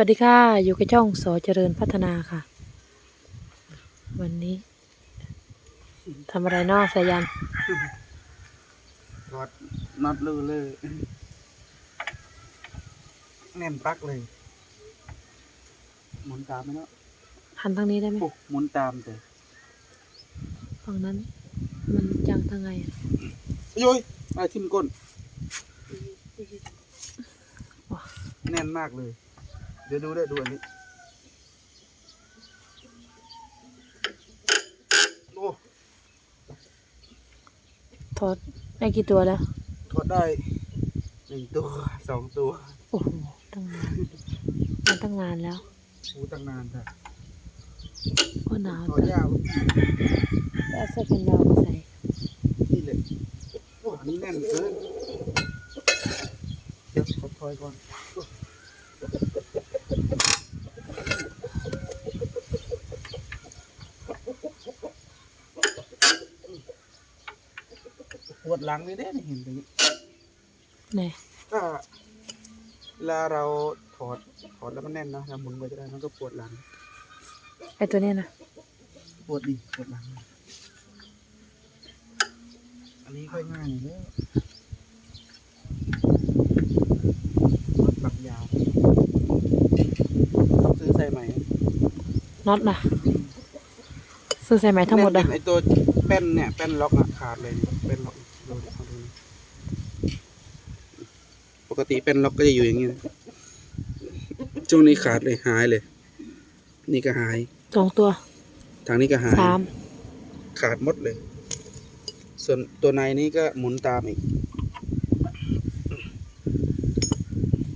วัสดีค่ะ อยู่กับช่องสอเจริญพัฒนาค่ะ วันนี้ทำอะไรเนอกสายันถอดน็อตรูเลยแน่นปลักเลย หมุนตามไหมเนาะหันทางนี้ได้ไหมโอ้หมุนตามแต่ฝั่งนั้น มันจังทางไงอะโย้ยอะไรทิ่มก้น แน่นมากเลย เดี๋ยวดูได้ดูอันนี้ โอ้ถอดได้กี่ตัวแล้วถอดได้หนึ่งตัวสองตัวโอ้โหตั้งนานมันตั้งนานแล้วหูตั้งนานค่ะโอ้หนาวถอดจังยากแล้วเอาเสื้อกันยาวมาใส่นี่เลยโอ้อันนี้แน่นเกินเดี๋ยวขอถอยก่อน วดหลังเลยเด้นี่เห็นตรงนี้ไหนถ้าเวลาเราถอดถอดแล้วมันแน่นนะเราหมุนไปจะได้มันก็ปวดหลัง ไอตัวเนี้ยนะปวดดิปวดหลัง อันนี้ค่อยง่ายหน่อยเด้อรถปักยาวต้องซื้อใส่ใหม่น็อตนะซื้อใส่ไหมทั้งหมดแน่อะนไอตัวแป้นเนี่ย แป้นล็อกอะขาดเลยนี่แป้นล็อกดูดิเอาดูนะป กติแป้นล็อกก็จะอยู่อย่างนี้นะช่วงนี้ขาดเลยหายเลย นี่ก็หาย สองตัวทางนี้ก็หาย สามขาดหมดเลย ส่วนตัวในนี้ก็หมุนตามอีก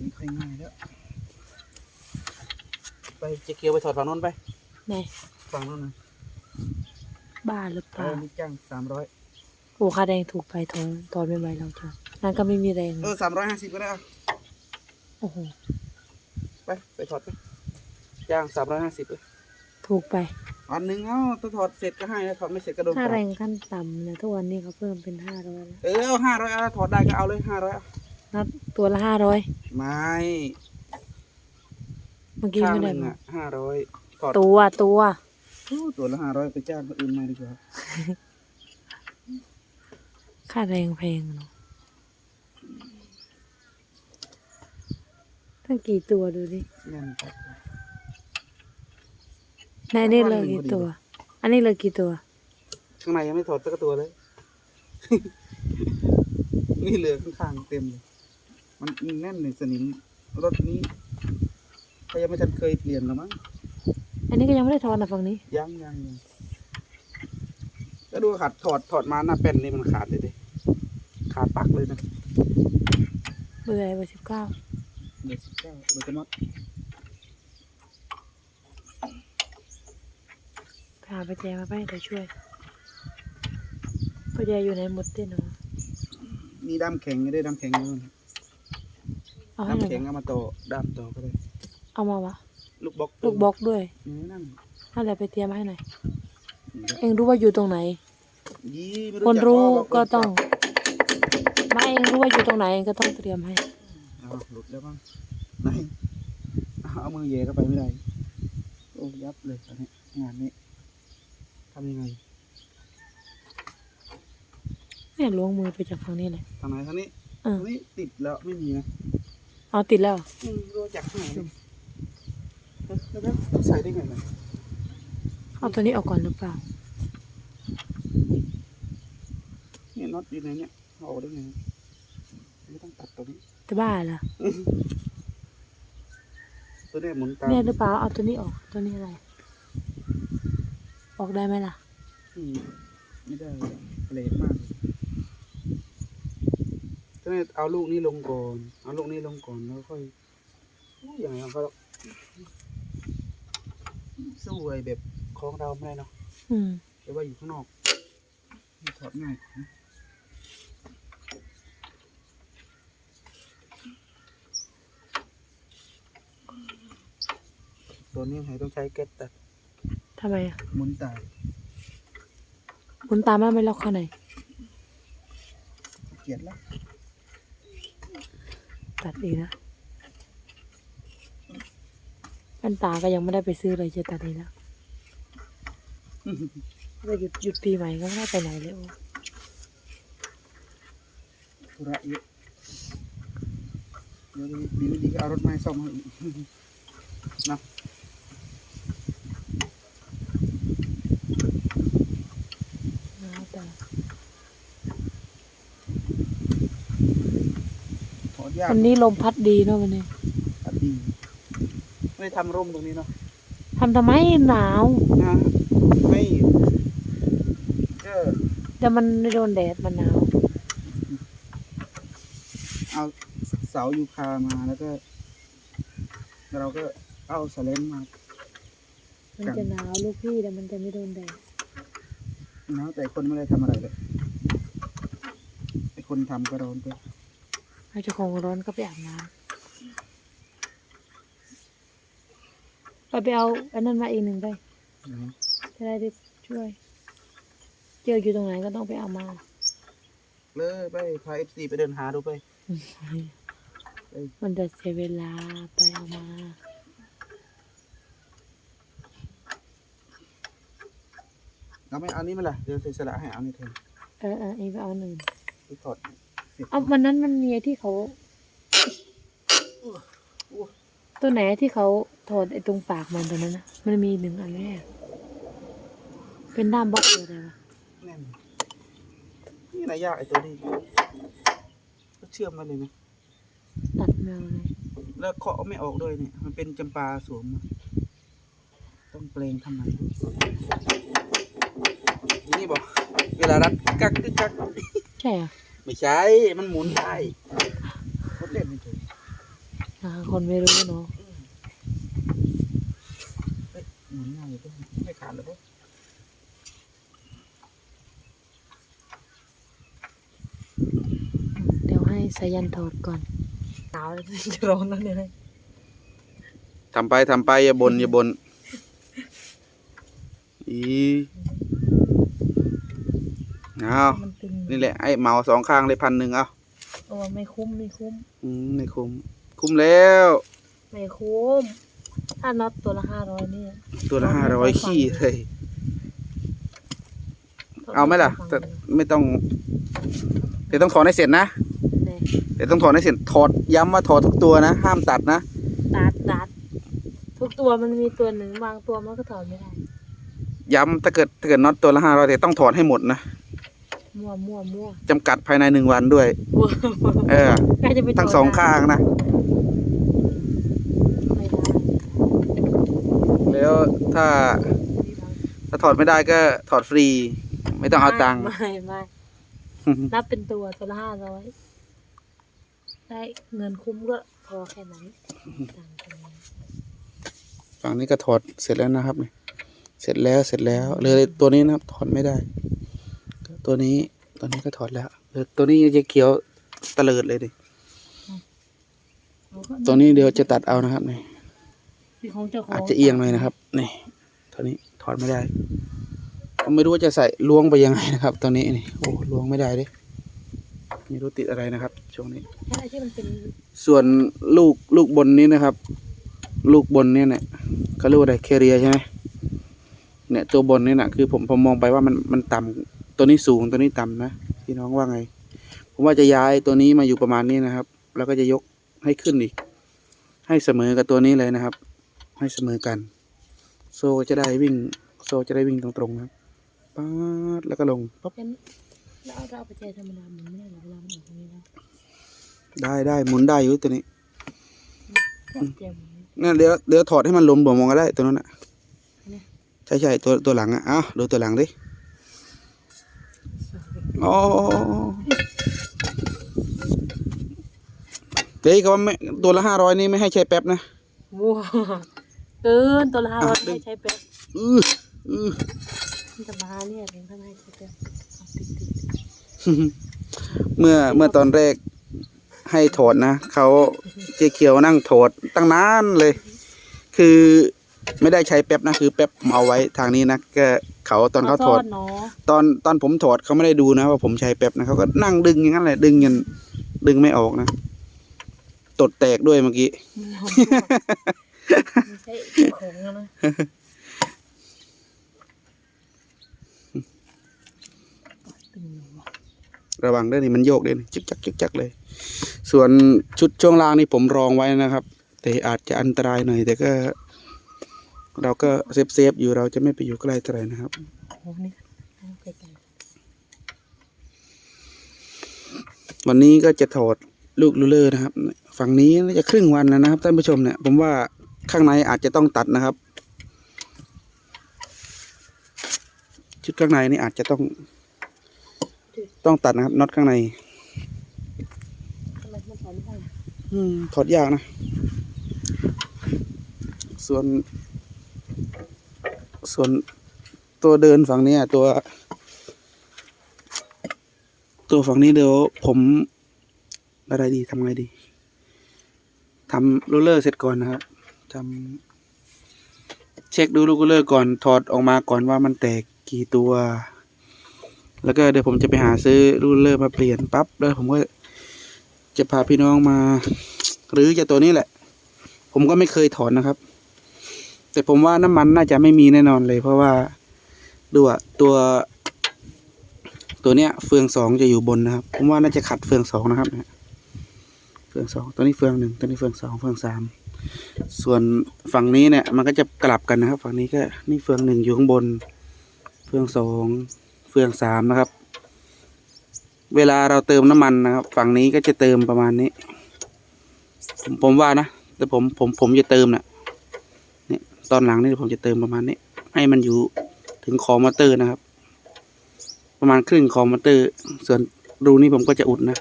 นี่ค่อยง่ายแล้ว ไปเจะเกียวไปถอดฝั่งโน้นไป ไหนฝั่งโน้นนะบ้าหรือเปเอล่าอนี่จ้างสามร้อย โอ้ค่าแดงถูกไปถอนถอนไม่ไหวเราจ้ะ นั่นก็ไม่มีแรง เออสามร้อยห้าสิบก็ได้เอาโอ้โห ไปไปถอดไปจ้างสามร้อยห้าสิบเลยถูกไป อันหนึ่งเอ้าถ้าถอดเสร็จก็ให้นะถอดไม่เสร็จก็โดนปค่ารับแรงขั้นต่ำเนี่ยทุกวันนี้เขาเพิ่มเป็นห้าร้อยแล้วเออเอาห้าร้อยเอาถอดได้ก็เอาเลยห้าร้อยนัดตัวละห้าร้อยไม่เมื่อกี้ข้างไม่หได้นึ่งมาอะห้าร้อยถอดตัวตัวโอ้ตัวละห้าร้อยไปจ้างคนอื่นมาดีกว่า ค่าแรงแพงเนาะ ตั้งกี่ตัวดูดิแน่นครับในนี่เลยกี่ตัว อันนี้เลยกี่ตัว ข้างในยังไม่ถอดสักตัวเลย นี่เหลือข้างๆเต็มเลย มันแน่นเลยสนิมรถนี้เขายังไม่ทันเคยเปลี่ยนหรอมั้ง อันนี้ก็ยังไม่ได้ทอนนะฝั่งนี้ ยังยังยังแล้วดูขาดถอดถอดมาหน้าเป็นนี่มันขาดเลยดิ ขาดปักเลยนะ เบอร์อะไรเบอร์สิบเก้า เบอร์สิบเก้าเบอร์จะมดพาไปแจมาไปเดี๋ยวช่วยประแจอยู่ในหมดเต้นเนาะมีด้ามแข็งไม่ได้ด้ามแข็งนู่นเอาให้ด้ามหน่อยแข็งวะเอามาต่อด้ามต่อก็ได้ เอามาวะลูกบล็อกลูกบล็อกด้วยนี่นั่นให้อะไรไปเตรียมให้หน่อยนี่เองรู้ว่าอยู่ตรงไหน ยี่ไม่คนจักรู้ว่าก็คนจับต้องไม่เองรู้ว่าอยู่ตรงไหนเองก็ต้องเตรียมให้เอาหลุดแล้วบ้างไหนเอาเอามือเหย่เข้าไปไม่ได้ โอ้ยับเลยตอนนี้งานนี้ทำยังไงเนี่ยล้วงมือไปจากฝั่งนี้เลยทางไหนทางนี้เออทางนี้ติดแล้วไม่มีนะเอาติดแล้วอืมรู้จักที่ไหนเนี่ยเออแล้วแล้วใส่ได้ไงนะเอาตัวนี้ออกก่อนหรือเปล่าเนี่ยน็อตอยู่ในเนี่ยเอาออกได้ไงไม่ต้องตัดตรงนี้ จะบ้าเหรอตัวเนี้หมุนตามเนี่ยหรือเปล่าเอาตัวนี้ออกตัวนี้อะไร ออกได้ไหมล่ะ อืมไม่ได้เละมากตัวนี้เอาลูกนี้ลงก่อนเอาลูกนี้ลงก่อนแล้วค่อยโอ้ยอย่างไรเขาสู้ไอ้แบบของเราไม่ได้เนาะอืมแต่ว่าอยู่ข้างนอกมันถอดง่ายกว่า ตัวนี้ให้ต้องใช้เก็ตแต่ทำไมอะหมุนตายหมุนตามมาไม่ล็อกข้างในเกลียดแล้วตัดอีกนะแว่นตาก็ยังไม่ได้ไปซื้อเลยจะตัดนี้แล้วไปหยุดหยุดปีใหม่ก็ไม่ได้ไปไหนเลยโอ้ธุระเยอะเดี๋ยวดีไม่ดีก็เอารถมาให้ซ่อมให้อีกนะ แล้วแต่ ถอด ยากวันนี้ลมพัดดีเนาะวันนี้ตัดดีไม่ได้ทำร่มตรงนี้เนาะทำทำไมหนาว นะไม่ก็แต่มันไม่โดนแดดมันหนาว เอาเสายูคามาแล้วก็เราก็เอาสเลนมามันจะหนาวลูกพี่แต่มันจะไม่โดนแดดเนาะแต่คนไม่ได้ทำอะไรเลยไอคนทำก็ร้อนไปให้ เจ้าของร้อนก็ไปอาบน้ำไปไปเอาอันนั้นมาอีกหนึ่งไปนะจะได้ได้ช่วย เจออยู่ตรงไหนก็ต้องไปเอามาเลยไปพาเอฟซีไปเดินหาดูไป มันจะเสียเวลาไปเอามาเอาไม่เอานี้มาละเดี๋ยวเสียสละให้เอานี่แทนเออเออเองไปเอาหนึ่งไปถอด เสร็จเอาวันนั้นมันมีไอ้ที่เขาตัวไหนที่เขาถอดไอ้ตรงปากมันตัวนั้นนะมันมีหนึ่งอันแรกเป็นด้ามบล็อกเลยอะไรวะแน่นนี่นายยากไอตัวนี้ก็เชื่อมมาเลยนะตัดแมวเลยแล้วเคาะไม่ออกด้วยเนี่ย มันเป็นจำปาสวมอะต้องเปลงทำไมนี่บอกเวลารัดกักกึกกัก ใช่เหรอะ ไม่ใช่ มันหมุนได้รถเล่นไม่ถูกนะคะคนไม่รู้เนาะหมุนง่ายเลยไม่ขาดเลยปะเดี๋ยวให้สายันถอดก่อนหนาวแล้วจะร้อนแล้วเนี่ยทำไปทำไปอย่าบนอย่าบนอี เอามันตึงนี่แหละไอ้เหมาสองข้างเลยพันหนึ่งเอาโอ้ไม่คุ้มไม่คุ้ม อืมไม่คุ้ม คุ้มแล้ว ไม่คุ้ม ถ้าน็อตตัวละห้าร้อยนี่ตัวละห้าร้อยขี้เลย เอาไหมล่ะ แต่ไม่ต้องเดี๋ยวต้องถอนให้เสร็จนะเนี่ยเดี๋ยวต้องถอนให้เสร็จถอดย้ำว่าถอดทุกตัวนะ ห้ามตัดนะ ตัดตัดทุกตัวมันมีตัวหนึ่งบางตัวมันก็ถอดไม่ได้ ย้ำถ้าเกิดถ้าเกิดน็อตตัวละห้าร้อยแต่ต้องถอดให้หมดนะ มั่วมั่วมั่วจำกัดภายในหนึ่งวันด้วยมั่วเออ ใครจะไปถดทั้งสองข้างนะไม่ได้แล้วถ้า ถ้าถอดไม่ได้ก็ถอดฟรี ไม่ต้องเอาตังค์ ไม่ไม่นับเป็นตัวตัวละห้าร้อยได้เงินคุ้มก็พอแค่นั้นตังค์ตรงนั้นฝั่งนี้ก็ถอดเสร็จแล้วนะครับเนี่ยเสร็จแล้วเสร็จแล้วเหลยตัวนี้นะครับถอดไม่ได้ ตัวนี้ตัวนี้ก็ถอดแล้วเหลยตัวนี้จะเขียวตะเลิดเลยดิเอาก็ตัวนี้เดี๋ยวจะตัดเอานะครับนี่ที่ของเจ้าของอาจจะเอียงหน่อยนะครับนี่ตัวนี้ถอดไม่ได้ผมไม่รู้ว่าจะใส่ล้วงไปยังไงนะครับ ตัวนี้นี่โอ้ล้วงไม่ได้ดิไม่รู้ติดอะไรนะครับช่วงนี้ใช่ที่มันเป็นส่วนลูกลูกบนนี้นะครับ ลูกบนเนี่ยเนี่ยเขาเรียกว่าอะไรแคเรียใช่ไหมเนี่ยตัวบนนี่นะคือผมผมมองไปว่ามันมันต่ำ ตัวนี้สูงตัวนี้ต่ำนะพี่น้องว่าไง ผมว่าจะย้ายตัวนี้มาอยู่ประมาณนี้นะครับ แล้วก็จะยกให้ขึ้นอีก ให้เสมอกับตัวนี้เลยนะครับ ให้เสมอกัน โซ่จะได้วิ่ง โซ่จะได้วิ่งตรงๆนะครับป๊าดแล้วก็ลงปั๊บเป็นแล้วเอาเราไปใจธรรมดามันไม่ได้หรอกเวลามันออกตรงนี้แล้วได้ได้หมุนได้อยู่ตัวนี้ก็เจียมอย่างนี้นั่นเดี๋ยวเดี๋ยวถอดให้มันหลมบ่มองก็ได้ตัวนั้นอะเนี่ยใช่ใช่ตัวตัวหลังอะอ้าวดูตัวหลังดิ อ๋อเฮ้ยเขาว่าไม่ตัวละห้าร้อยนี่ไม่ให้ใช้แป๊บนะวัวเกินตัวละห้าร้อยอะดึงไม่ใช้แป๊บอืออือมันจะมาเนี่ยเองถ้าไม่ให้ใช้แป๊บเอาติดติดเมื่อเมื่อตอนแรกให้ถอดนะเขาเจ๊เขียวนั่งถอดตั้งนานเลย คือ ไม่ได้ใช้แป๊บนะคือแป๊บผมเอาไว้ทางนี้นะก็เขาตอนเขาถอดซ่นเนาะตอนตอนผมถอดเขาไม่ได้ดูนะว่าผมใช้แป๊บนะเขาก็นั่งดึงอย่างนั้นแหละดึงยันดึงไม่ออกนะตดแตกด้วยเมื่อกี้มันเอาไม่ใช่เจ้าของแล้วนะตึงอยู่ว่ะระวังด้วยนี่มันโยกด้วยนี่จึกจักจึกจักเลย ส่วนชุดช่วงล่างนี่ผมรองไว้นะครับ แต่อาจจะอันตรายหน่อย แต่ก็ เราก็เซฟเซฟๆอยู่เราจะไม่ไปอยู่ใกล้เท่าไหร่นะครับวันนี้ก็จะถอดลูกลูเลอร์นะครับ ฝั่งนี้น่าจะครึ่งวันแล้วนะครับท่านผู้ชมเนี่ย ผมว่าข้างในอาจจะต้องตัดนะครับ ชุดข้างในนี่อาจจะต้อง ต้องตัดนะครับน็อตข้างในอืมถอดยากนะ ส่วน ส่วนตัวเดินฝั่งนี้ตัว ตัวฝั่งนี้เดี๋ยวผมอะไรดีทำไงดีทำรูเลอร์เสร็จก่อนนะครับทำเช็คดูลูกรูเลอร์ก่อนถอดออกมาก่อนว่ามันแตกกี่ตัว แล้วก็เดี๋ยวผมจะไปหาซื้อรูเลอร์มาเปลี่ยนปั๊บแล้วผมก็จะพาพี่น้องมา หรือจะตัวนี้แหละ ผมก็ไม่เคยถอนนะครับ แต่ผมว่าน้ำมันน่าจะไม่มีแน่นอนเลย เพราะว่าดูอะตัว ตัวเนี้ย เฟืองสองจะอยู่บนนะครับ ผมว่าน่าจะขัดเฟืองสองนะครับเฟืองสองตัวนี้เฟืองหนึ่งตัวนี้เฟืองสองเฟืองสามส่วนฝั่งนี้เนี่ย มันก็จะกลับกันนะครับ ฝั่งนี้ก็นี่เฟืองหนึ่งอยู่ข้างบน เฟืองสองเฟืองสามนะครับ เวลาเราเติมน้ำมันนะครับ ฝั่งนี้ก็จะเติมประมาณนี้ ผมผมว่านะแต่ผมผมผมจะเติมนะเนี่ย ตอนหลังนี่ผมจะเติมประมาณนี้ ให้มันอยู่ถึงคอมอเตอร์นะครับ ประมาณครึ่งคอมอเตอร์ ส่วนรูนี้ผมก็จะอุดนะ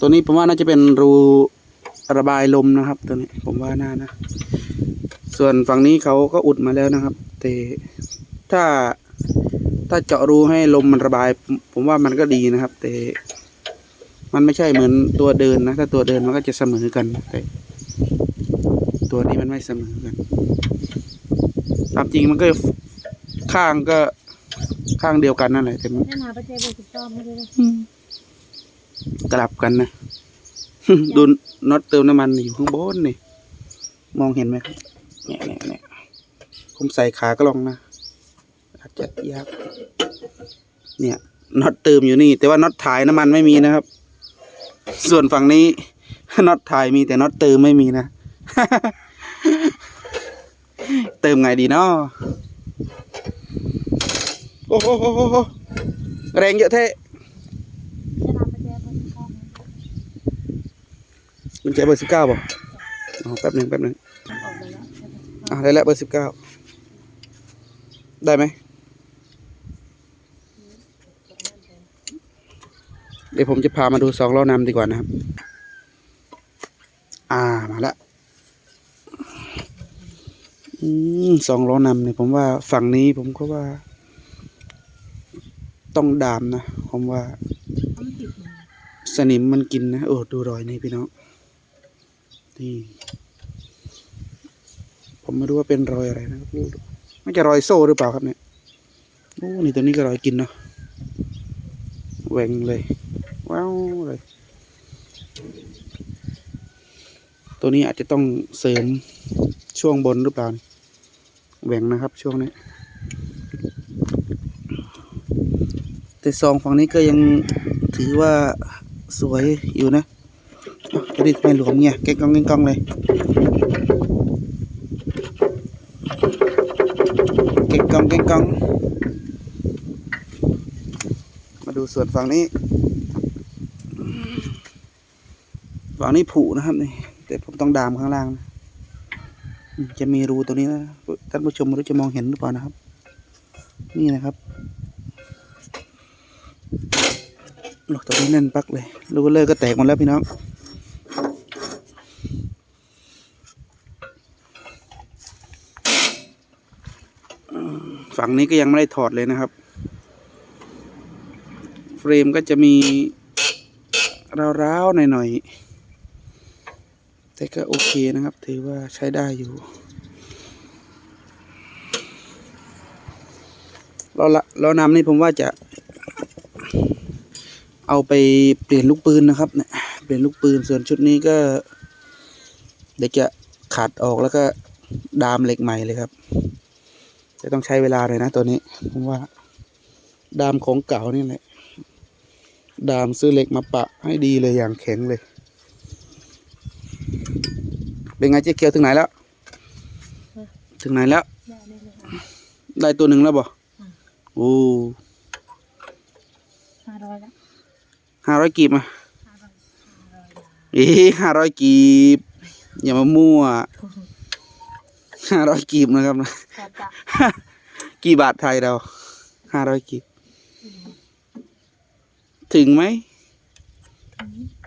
ตัวนี้ผมว่าน่าจะเป็นรูระบายลมนะครับ ตัวนี้ผมว่าน่านะ ส่วนฝั่งนี้เขาก็อุดมาแล้วนะครับ แต่ถ้าถ้าเจาะรูให้ลมมันระบาย ผมผมว่ามันก็ดีนะครับ แต่มันไม่ใช่เหมือนตัวเดินนะ ถ้าตัวเดินมันก็จะเสมอกันแต่ ตัวนี้มันไม่เสมอกัน ตามจริงมันก็ข้างก็ข้างเดียวกันนั่นแหละแต่มันแน่นาประเจ๊เบอร์สิบสองให้ด้วยนะกลับกันนะ ดูน็อตเติมน้ำมันอยู่ข้างบนนี่ มองเห็นไหมครับเนี่ยเนี่ยเนี่ยผมใส่ขากระลองนะอาจจะยากเนี่ยน็อตเติมอยู่นี่ แต่ว่าน็อตถ่ายน้ำมันไม่มีนะครับ ส่วนฝั่งนี้น็อตถ่ายมีแต่น็อตเติมไม่มีนะ เติมไงดีเนาะโอ้โหแรงเยอะเท่แน่นาประเจ๊เบอร์สิบสองนะกุญแจเบอร์สิบเก้าป่ะอ๋อแป๊บหนึ่งแป๊บหนึ่งมันออกมาแล้วใช่ไหมอะได้แล้วเบอร์สิบเก้าได้ไหมเดี๋ยวผมจะพามาดูสองล้อนำดีกว่านะครับ อ่ามาละอืม สองล้อนำเนี่ยผมว่าฝั่งนี้ผมก็ว่า ต้องดามนะ ผมว่า สนิมมันกินนะ โอ้ดูรอยนี่พี่น้องนี่ผมไม่รู้ว่าเป็นรอยอะไรนะครับดูดูไม่จะรอยโซ่หรือเปล่าครับเนี่ยโอ้นี่ตัวนี้ก็รอยกินเนาะแหว่งเลย ว้าวเลย ตัวนี้อาจจะต้องเสริมช่วงบนหรือเปล่า แหว่งนะครับช่วงนี้ แต่ซองฝั่งนี้ก็ยังถือว่าสวยอยู่นะอะจะได้ไม่หลวมเงี้ยเก่งกองเก่งกองเลยเก่งกองเก่งกอง มาดูส่วนฝั่งนี้ฝั่งนี้ผุนะครับนี่แต่ผมต้องดามข้างล่างนะจะมีรูตัวนี้นะ ท่านผู้ชมไม่รู้จะมองเห็นหรือเปล่านะครับ นี่นะครับโอ้ตัวนี้แน่นปักเลยลูกเลอร์ก็แตกหมดแล้วพี่น้องฝั่งนี้ก็ยังไม่ได้ถอดเลยนะครับ เฟรมก็จะมีร้าวๆหน่อยๆแต่ก็โอเคนะครับ ถือว่าใช้ได้อยู่ เราละเรานำนี่ผมว่าจะ เอาไปเปลี่ยนลูกปืนนะครับเนี่ยเปลี่ยนลูกปืนส่วนชุดนี้ก็เดี๋ยวจะขัดออกแล้วก็ดามเหล็กใหม่เลยครับ จะต้องใช้เวลาเลยนะตัวนี้ ผมว่า ดามของเก่านี่แหละดามซื้อเหล็กมาปะให้ดีเลยอย่างแข็งเลย เป็นไงเจ๊เกียวถึงไหนแล้ว ถึงไหนแล้ว ได้ตัวหนึ่งแล้วบ่ โอ้ห้าร้อยแล้วห้าร้อยกีบมาห้าร้อยห้าร้อยบาทเอ้ห้าร้อยกีบ อย่ามามั่วห้าร้อยกีบนะครับนะก็จะกี่บาทไทยเราห้าร้อยกีบ ถึงไหม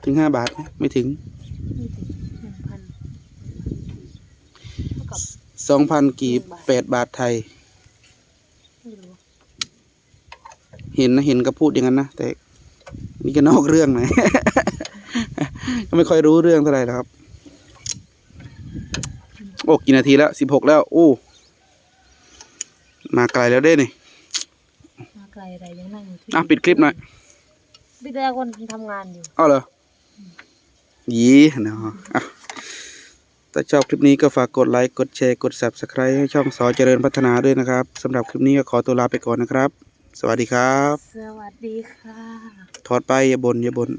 ถึงห้าบาทไหมไม่ถึงไม่ถึงหนึ่งพันเท่ากับสองพันกีบหนึ่งบาทแปดบาทไทย ไม่รู้ เห็นนะเห็นก็พูดอย่างนั้นนะแต่นี่ก็นอกเรื่องหน่อยก็ไม่ค่อยรู้เรื่องเท่าไหร่นะครับ โอ้กี่นาทีแล้วสิบหกแล้วโอ้มาไกลแล้วเด้นี่มาไกลอะไรยังนั่งอยู่ที่อะปิดคลิปหน่อยพี่แต่คนทำงานอยู่เอาเหรอยีเนาะอะถ้าชอบคลิปนี้ก็ฝากกดไลค์ กดแชร์ กด subscribe ให้ช่องสอเจริญพัฒนาด้วยนะครับสำหรับคลิปนี้ก็ขอตัวลาไปก่อนนะครับ สวัสดีครับ สวัสดีค่ะ ถอดไปอย่าบนอย่าบน